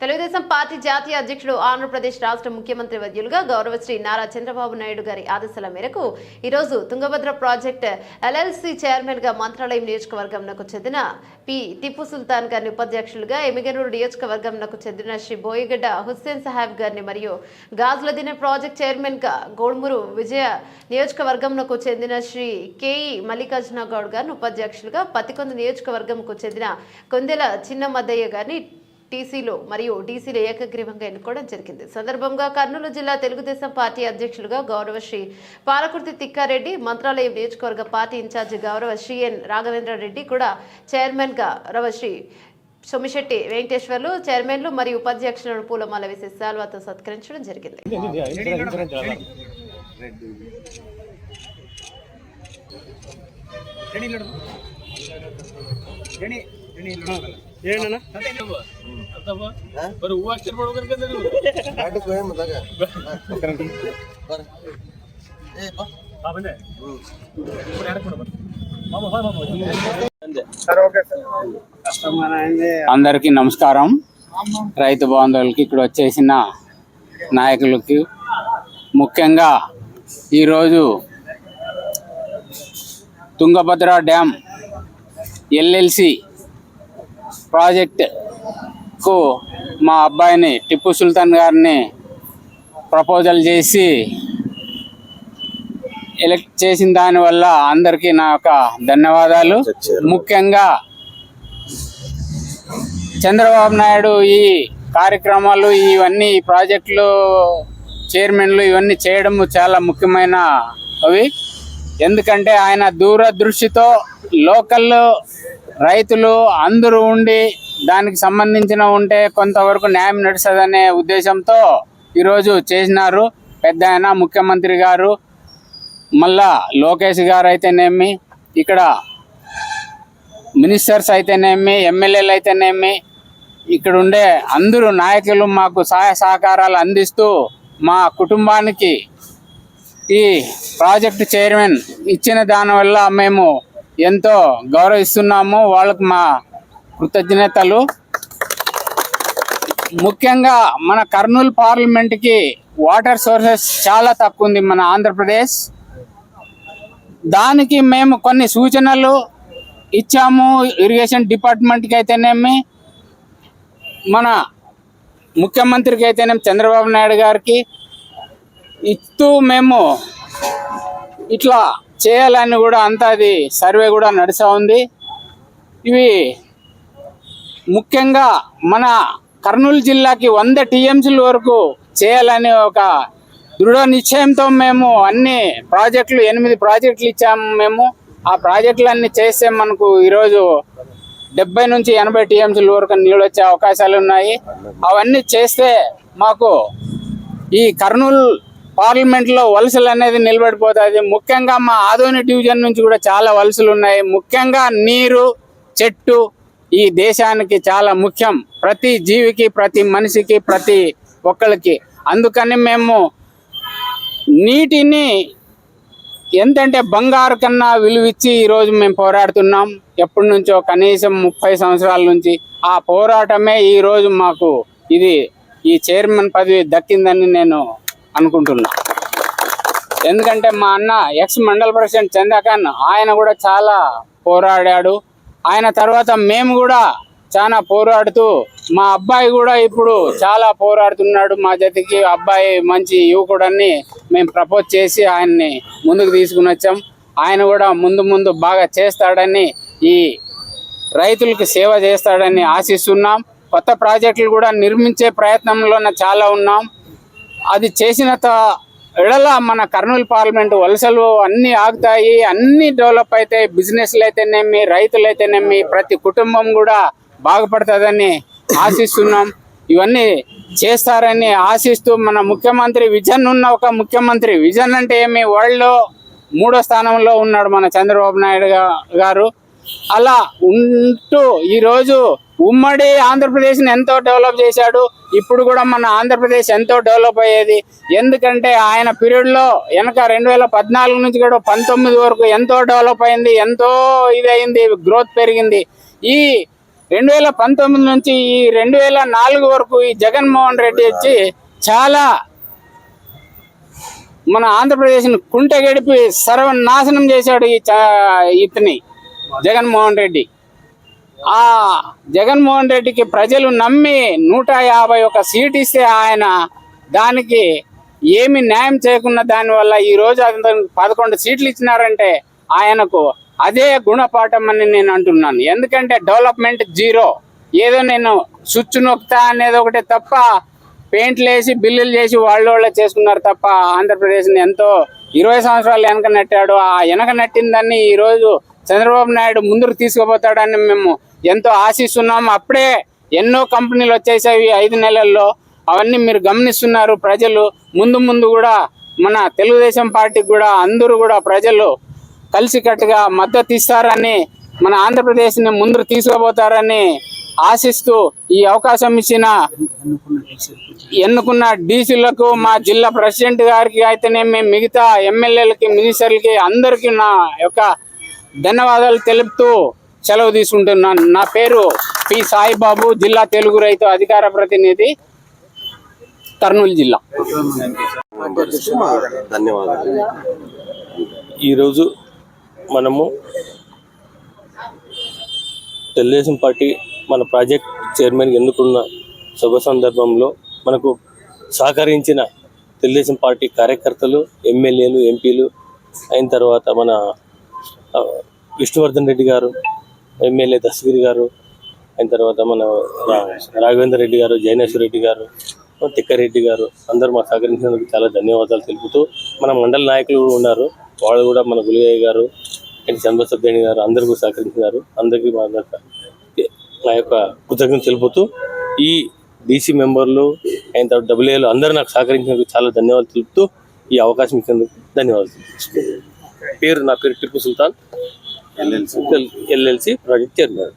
Telugu Desam party జాతీయ అధ్యక్షుడు ఆంధ్రప్రదేశ్ రాష్ట్ర ముఖ్యమంత్రి వర్యులుగా గౌరవశ్రీ నారా చంద్రబాబు నాయుడు గారి ఆదేశాల మేరకు ఈరోజు తుంగభద్ర ప్రాజెక్ట్ ఎల్ఎల్సి చైర్మన్గా మంత్రాలయం నియోజకవర్గంకు చెందిన పి టిప్పు సుల్తాన్ గారిని ఉపాధ్యక్షులుగా ఎమిగనూరు నియోజకవర్గంకు చెందిన శ్రీ బోయిగడ్డ హుస్సేన్ సాహెబ్ గారిని మరియు గాజుల దిన ప్రాజెక్ట్ చైర్మన్గా గోడమూరు విజయ నియోజకవర్గంకు చెందిన శ్రీ కేఈ మల్లికార్జున గౌడ్ గారిని ఉపాధ్యక్షులుగా పతికొంద నియోజకవర్గంకు చెందిన కొందెల చిన్నమద్దయ్య గారిని టీసీలో మరియు డీసీలో ఏకగ్రీవంగా ఎన్నుకోవడం జరిగింది సందర్భంగా కర్నూలు జిల్లా తెలుగుదేశం పార్టీ అధ్యక్షులుగా గౌరవశ్రీ పాలకుర్తి తిక్కారెడ్డి మంత్రాలయం నియోజకవర్గ పార్టీ ఇన్ఛార్జి గౌరవ శ్రీ ఎన్ రాఘవేంద్రారెడ్డి కూడా చైర్మన్గా గౌరవశ్రీ సోమిశెట్టి వెంకటేశ్వర్లు చైర్మన్లు మరియు ఉపాధ్యక్షులను పూలమాల వేసి శాల్వాతో సత్కరించడం జరిగింది అందరికీ నమస్కారం. రైతు బాంధవులకి ఇక్కడ వచ్చేసిన నాయకులకి. ముఖ్యంగా ఈరోజు తుంగభద్ర డ్యామ్ ఎల్ఎల్సి ప్రాజెక్ట్ ప్రాజెక్టుకు మా అబ్బాయిని టిప్పు సుల్తాన్ గారిని ప్రపోజల్ చేసి ఎలక్ట్ చేసిన దానివల్ల అందరికీ నా యొక్క ధన్యవాదాలు. ముఖ్యంగా చంద్రబాబు నాయుడు ఈ కార్యక్రమాలు ఇవన్నీ ఈ ప్రాజెక్టులు చైర్మన్లు ఇవన్నీ చేయడం చాలా ముఖ్యమైన అవి. ఎందుకంటే ఆయన దూరదృష్టితో లోకల్ రైతులు అందరూ ఉండి దానికి సంబంధించిన ఉంటే కొంతవరకు న్యాయం నడుస్తుందనే ఉద్దేశంతో ఈరోజు చేసినారు. పెద్ద ఆయన ముఖ్యమంత్రి గారు మళ్ళా లోకేష్ గారు అయితేనేమి ఇక్కడ మినిస్టర్స్ అయితేనేమి ఎమ్మెల్యేలు అయితేనేమి ఇక్కడ ఉండే అందరూ నాయకులు మాకు సహాయ సహకారాలు అందిస్తూ మా కుటుంబానికి ఈ ప్రాజెక్టు చైర్మన్ ఇచ్చిన దానివల్ల మేము ఎంతో గౌరవిస్తున్నాము వాళ్ళకు మా కృతజ్ఞతలు. ముఖ్యంగా మన కర్నూలు పార్లమెంట్కి వాటర్ సోర్సెస్ చాలా తక్కువ ఉంది మన ఆంధ్రప్రదేశ్. దానికి మేము కొన్ని సూచనలు ఇచ్చాము ఇరిగేషన్ డిపార్ట్మెంట్కి అయితేనేమి మన ముఖ్యమంత్రికి అయితేనేమి చంద్రబాబు నాయుడు గారికి ఇస్తూ మేము ఇట్లా చేయాలని కూడా అంతా అది సర్వే కూడా నడుస్తూ ఉంది. ఇవి ముఖ్యంగా మన కర్నూలు జిల్లాకి వంద టీఎంసీల వరకు చేయాలని ఒక దృఢ నిశ్చయంతో మేము అన్ని ప్రాజెక్టులు ఎనిమిది ప్రాజెక్టులు ఇచ్చాము మేము. ఆ ప్రాజెక్టులన్నీ చేస్తే మనకు ఈరోజు డెబ్బై నుంచి ఎనభై టీఎంసీల వరకు నీళ్ళు వచ్చే అవకాశాలు ఉన్నాయి. అవన్నీ చేస్తే మాకు ఈ కర్నూలు పార్లమెంట్లో వలసలు అనేది నిలబడిపోతుంది. ముఖ్యంగా మా ఆదోని డివిజన్ నుంచి కూడా చాలా వలసలు ఉన్నాయి. ముఖ్యంగా నీరు చెట్టు ఈ దేశానికి చాలా ముఖ్యం. ప్రతి జీవికి ప్రతి మనిషికి ప్రతి ఒక్కరికి అందుకని మేము నీటిని ఎంతంటే బంగారు కన్నా విలువిచ్చి ఈరోజు మేము పోరాడుతున్నాం. ఎప్పటి నుంచో కనీసం ముప్పై సంవత్సరాల నుంచి ఆ పోరాటమే ఈరోజు మాకు ఇది ఈ చైర్మన్ పదవి దక్కిందని నేను అనుకుంటున్నా. ఎందుకంటే మా అన్న ఎక్స్ మండల్ ప్రెసిడెంట్ చందాఖాన్ ఆయన కూడా చాలా పోరాడాడు. ఆయన తర్వాత మేము కూడా చాలా పోరాడుతూ మా అబ్బాయి కూడా ఇప్పుడు చాలా పోరాడుతున్నాడు. మా జతకి అబ్బాయి మంచి యువకుడని మేము ప్రపోజ్ చేసి ఆయన్ని ముందుకు తీసుకుని వచ్చాం. ఆయన కూడా ముందు ముందు బాగా చేస్తాడని ఈ రైతులకు సేవ చేస్తాడని ఆశిస్తున్నాం. కొత్త ప్రాజెక్టులు కూడా నిర్మించే ప్రయత్నంలోనే చాలా ఉన్నాం. అది చేసిన త- ఎడల మన కర్నూలు పార్లమెంట్ వలసలు అన్నీ ఆగుతాయి అన్నీ డెవలప్ అవుతాయి బిజినెస్లు అయితేనేమి రైతులు అయితేనేమి ప్రతి కుటుంబం కూడా బాగుపడుతుందని ఆశిస్తున్నాం. ఇవన్నీ చేస్తారని ఆశిస్తూ మన ముఖ్యమంత్రి విజన్ ఉన్న ఒక ముఖ్యమంత్రి విజన్ అంటే ఏమి? వరల్డ్లో మూడో స్థానంలో ఉన్నాడు మన చంద్రబాబు నాయుడు గారు. అలా ఉంటూ ఈరోజు ఉమ్మడి ఆంధ్రప్రదేశ్ని ఎంతో డెవలప్ చేశాడు. ఇప్పుడు కూడా మన ఆంధ్రప్రదేశ్ ఎంతో డెవలప్ అయ్యేది. ఎందుకంటే ఆయన పీరియడ్లో వెనక రెండు వేల పద్నాలుగు నుంచి కూడా పంతొమ్మిది వరకు ఎంతో డెవలప్ అయింది ఎంతో ఇది అయింది గ్రోత్ పెరిగింది. ఈ రెండు వేల పంతొమ్మిది నుంచి ఈ రెండు వేల నాలుగు వరకు ఈ జగన్మోహన్ రెడ్డి వచ్చి చాలా మన ఆంధ్రప్రదేశ్ని కుంట గడిపి సర్వనాశనం చేశాడు ఈ చా- ఇతని జగన్మోహన్ రెడ్డి. ఆ జగన్మోహన్ రెడ్డికి ప్రజలు నమ్మి నూట యాభై ఒక సీట్ ఇస్తే ఆయన దానికి ఏమి న్యాయం చేయకున్న దానివల్ల ఈ రోజు పదకొండు సీట్లు ఇచ్చినారంటే ఆయనకు అదే గుణపాఠం అని నేను అంటున్నాను. ఎందుకంటే డెవలప్మెంట్ జీరో. ఏదో నేను స్విచ్ నొక్కుతా అనేది ఒకటే తప్ప పెయింట్లు వేసి బిల్లులు చేసి వాళ్ళు వాళ్ళే చేసుకున్నారు తప్ప ఆంధ్రప్రదేశ్ని ఎంతో ఇరవై సంవత్సరాలు వెనక నెట్టాడు. ఆ వెనక నెట్టిందని ఈరోజు చంద్రబాబు నాయుడు ముందుకు తీసుకుపోతాడని మేము ఎంతో ఆశిస్తున్నాం. అప్పుడే ఎన్నో కంపెనీలు వచ్చేసాయి ఐదు నెలల్లో. అవన్నీ మీరు గమనిస్తున్నారు. ప్రజలు ముందు ముందు కూడా మన తెలుగుదేశం పార్టీకి కూడా అందరూ కూడా ప్రజలు కలిసికట్టుగా మద్దతు ఇస్తారని మన ఆంధ్రప్రదేశ్ని ముందుకు తీసుకుపోతారని ఆశిస్తూ ఈ అవకాశం ఇచ్చిన ఎన్నుకున్న డీసీలకు మా జిల్లా ప్రెసిడెంట్ గారికి అయితేనేమి మిగతా ఎమ్మెల్యేలకి మినిస్టర్లకి అందరికీ నా యొక్క ధన్యవాదాలు తెలుపుతూ సెలవు తీసుకుంటున్నాను నా పేరు పి సాయిబాబు జిల్లా తెలుగు రైతు అధికార ప్రతినిధి కర్నూలు జిల్లా. ధన్యవాదాలు ఈరోజు మనము తెలుగుదేశం పార్టీ మన ప్రాజెక్ట్ చైర్మన్ ఎన్నుకున్న శుభ సందర్భంలో మనకు సహకరించిన తెలుగుదేశం పార్టీ కార్యకర్తలు ఎమ్మెల్యేలు ఎంపీలు అయిన తర్వాత మన విష్ణువర్ధన్ రెడ్డి గారు ఎమ్మెల్యే దశగిరి గారు అయిన తర్వాత మన రా- రాఘవేందర్ రెడ్డి గారు జైనేశ్వర రెడ్డి గారు తిక్కారెడ్డి గారు అందరూ మాకు సహకరించినందుకు చాలా ధన్యవాదాలు తెలుపుతూ మన మండల నాయకులు కూడా ఉన్నారు. వాళ్ళు కూడా మన గులిగయ్య గారు అండ్ చంద్రసభ్యని గారు అందరూ కూడా సహకరించినారు. అందరికీ మా యొక్క నా యొక్క కృతజ్ఞత తెలుపుతూ ఈ డీసీ మెంబర్లు అయిన తర్వాత డబ్ల్యూఏలు అందరూ నాకు సహకరించినందుకు చాలా ధన్యవాదాలు తెలుపుతూ ఈ అవకాశం ఇచ్చినందుకు ధన్యవాదాలు. పేరు నా పేరు Tipu Sultan. LLC. Project chairman